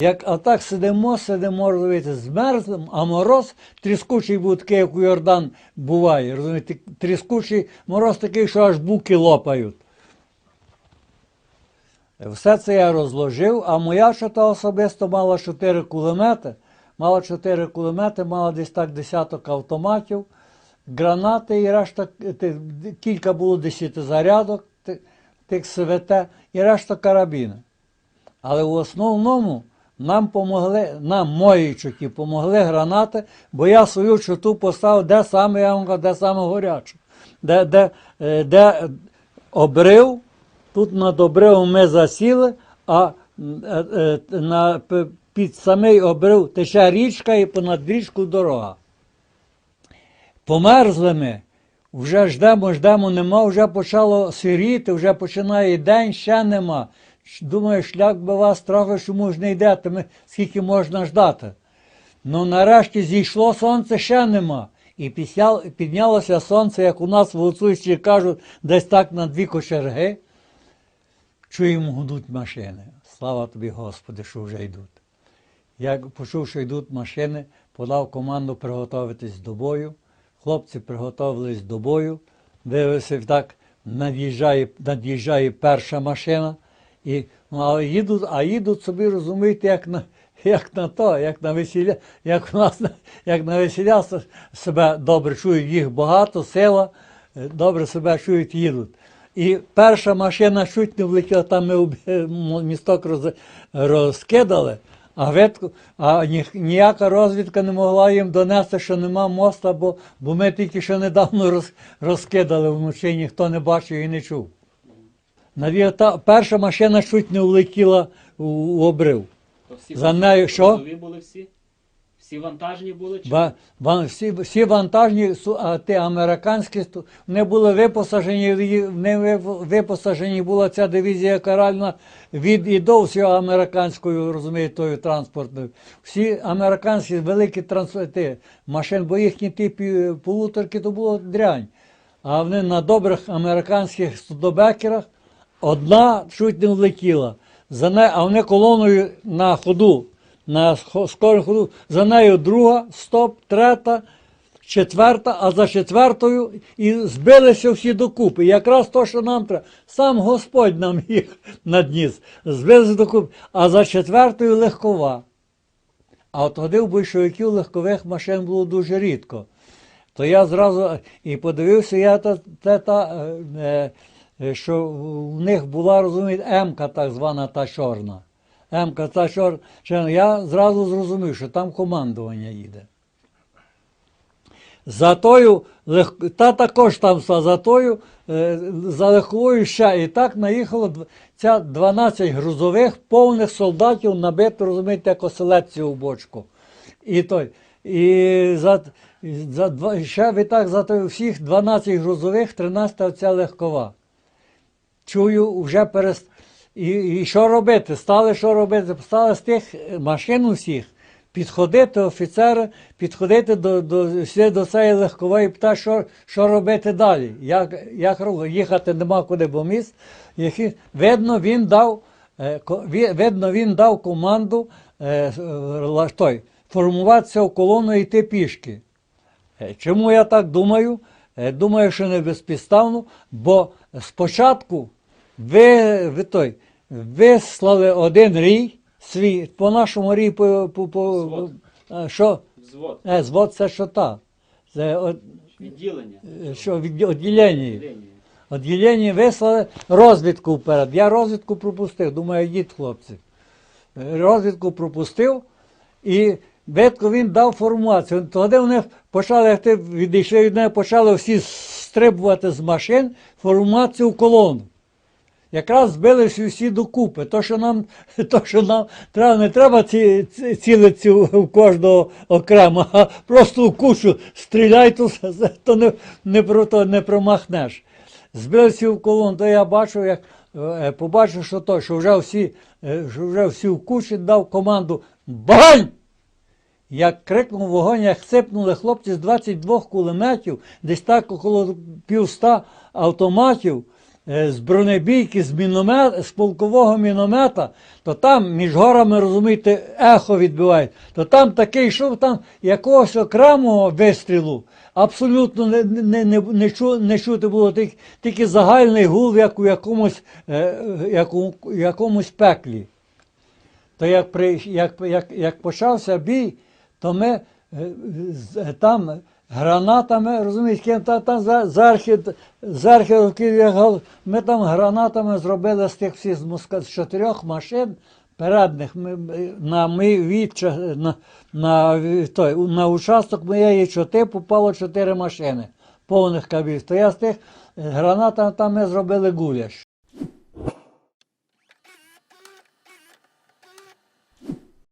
Як а сидимо, сидимо, розумієте, змерзнемо, а мороз тріскучий був такий, як у Йордан буває. Розумієте, тріскучий мороз такий, що аж буки лопають. Все це я розложив, а моя шата особисто мала 4 кулемети. Мала 4 кулемети, мала десь так десяток автоматів, гранати і решта, кілька було десятизарядок ти- тих СВТ і решта карабіни. Але в основному нам помогли, нам мої чуті помогли гранати, бо я свою чуту поставив, де саме я вам кажу, де саме горяче. Де, де, е, де обрив, тут над обривом ми засіли, а е, е, на, під самий обрив тече річка і понад річку дорога. Померзли ми, вже ждемо, ждемо, нема, вже почало сиріти, вже починає день, ще нема. Думаю, шлях би вас трохи чому ж не йдете, скільки можна ждати. Ну нарешті зійшло сонце, ще нема. І піднялося сонце, як у нас в Гуцульщині кажуть, десь так на дві кочерги. Чуємо, гудуть машини. Слава тобі, Господи, що вже йдуть. Як почув, що йдуть машини, подав команду приготуватись до бою. Хлопці приготувались до бою. Дивився, так над'їжджає перша машина. І, ну, їдуть, а їдуть собі, розумієте, як на, як на то, як на весілля, як у нас як на весілля себе добре чують, їх багато, сила, е, добре себе чують, їдуть. І перша машина чуть не влетіла, там ми е, місток роз, розкидали, а, ветку, а ні, ніяка розвідка не могла їм донести, що нема моста, бо, бо ми тільки що недавно роз, розкидали вночі, ніхто не бачив і не чув. Навіть перша машина чуть не влетіла у обрив. То всі За нею що? грузові були всі? Всі вантажні були? Чи? Ба, ба- всі, всі вантажні, су- а ті американські, сту- вони були випосажені, в- не ви- випосажені була ця дивізія каральна від і до всього американською, розумієте, тою транспортною. Всі американські великі транспорти, машин, бо їхні ті полуторки то було дрянь. А вони на добрих американських студобекерах одна чуть не влетіла. За не, а вони колоною на ходу, на скорому ходу, за нею друга, стоп, третя, четверта, а за четвертою і збилися всі докупи. Якраз то, що нам треба. Сам Господь нам їх надніс. Збилися докупи. А за четвертою легкова. А от тоді у большевиків легкових машин було дуже рідко. То я зразу і подивився, я та, та, та, е, е, що в них була, розумієте, М-ка так звана та чорна. М-ка та чорна. Я зразу зрозумів, що там командування їде. За тою, та також там за тою, е, за легковою ще. І так наїхало ця 12 грузових повних солдатів набито, розумієте, як оселедці у бочку. І той. І за, за ще ви так за той, всіх 12 грузових, 13 оця легкова. Чую, вже перест... І, і що робити? Стали що робити? Стали з тих машин усіх підходити офіцери, підходити до, до, до цієї легкової питати, що, що робити далі. Як, як їхати нема куди, бо міст. Які... Видно, він дав, е, видно, він дав команду е, е, той, формуватися в колону і йти пішки. Е, Чому я так думаю? Е, Думаю, що не безпідставно, бо спочатку ви, ви той, вислали один рій свій, по нашому рій, по, по, по, Звод. що? Взвод. Е, звод це що та? Це от, Відділення. е, що від, відділення. Відділення. Відділення вислали розвідку вперед. Я розвідку пропустив. Думаю, йдіть, хлопці. Е, Розвідку пропустив і видко він дав формацію. Тоді вони почали, як ти відійшли від мене, почали всі стрибувати з машин формацію в колону. Якраз збилися всі докупи. То, що нам, то, що нам треба, не треба ці, ці, цілити в кожного окремо, а просто в кучу стріляй, то, то не, не, то не промахнеш. Збилися в колону, то я бачив, як е, побачив, що то, що вже всі, е, що вже всі в кучі дав команду Бань! Як крикнув вогонь, як сипнули хлопці з 22 кулеметів, десь так около півста автоматів, з бронебійки, з, міномет, з полкового міномета, то там між горами, розумієте, ехо відбиває, то там такий шум, там якогось окремого вистрілу абсолютно не, не, не, не, чу, не чути було тільки, тільки загальний гул, як у якомусь, е, як у якомусь пеклі. То як, при, як, як, як почався бій, то ми е, там гранатами, розумієте, ким та, там за- як ми там гранатами зробили з тих всіх з, моска- з чотирьох машин передних ми, ми- на мій відча, на, на, той, на участок моєї чоти попало чотири машини повних кабів. То я з тих е, гранатами там ми зробили гуляш.